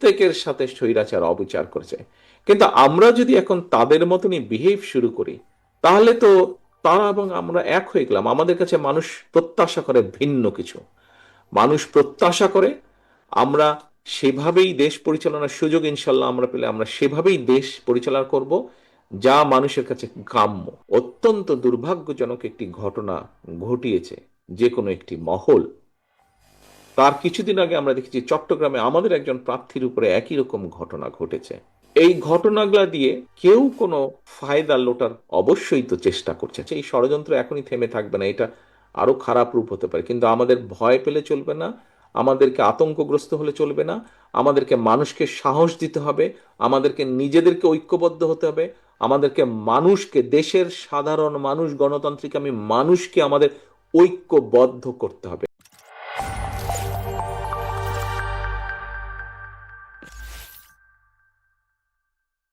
প্রত্যেকের সাথে স্বৈরাচার অবিচার করেছে। কিন্তু আমরা যদি এখন তাদের মতনই বিহেভ শুরু করি, তাহলে তো তারা এবং আমরা এক হয়ে গেলাম। আমাদের কাছে মানুষ প্রত্যাশা করে ভিন্ন কিছু। মানুষ প্রত্যাশা করে আমরা সেভাবেই দেশ পরিচালনার সুযোগ ইনশাল্লাহ আমরা পেলে আমরা সেভাবেই দেশ পরিচালনা করব, যা মানুষের কাছে কাম্য অত্যন্ত দুর্ভাগ্যজনক একটি ঘটনা ঘটিয়েছে, যে কোনো একটি মহল তার কিছুদিন আগে আমরা দেখেছি চট্টগ্রামে আমাদের একজন প্রার্থীর উপরে একই রকম ঘটনা ঘটেছে। এই ঘটনাগুলা দিয়ে কেউ কোনো ফায়দা লোটার অবশ্যই তো চেষ্টা করছে। এই ষড়যন্ত্র এখনই থেমে থাকবে না, এটা আরও খারাপ রূপ হতে পারে। কিন্তু আমাদের ভয় পেলে চলবে না, আমাদেরকে আতঙ্কগ্রস্ত হলে চলবে না, আমাদেরকে মানুষকে সাহস দিতে হবে, আমাদেরকে নিজেদেরকে ঐক্যবদ্ধ হতে হবে, আমাদেরকে মানুষকে, দেশের সাধারণ মানুষ, গণতান্ত্রিক আমি মানুষকে আমাদের ঐক্যবদ্ধ করতে হবে। Bye.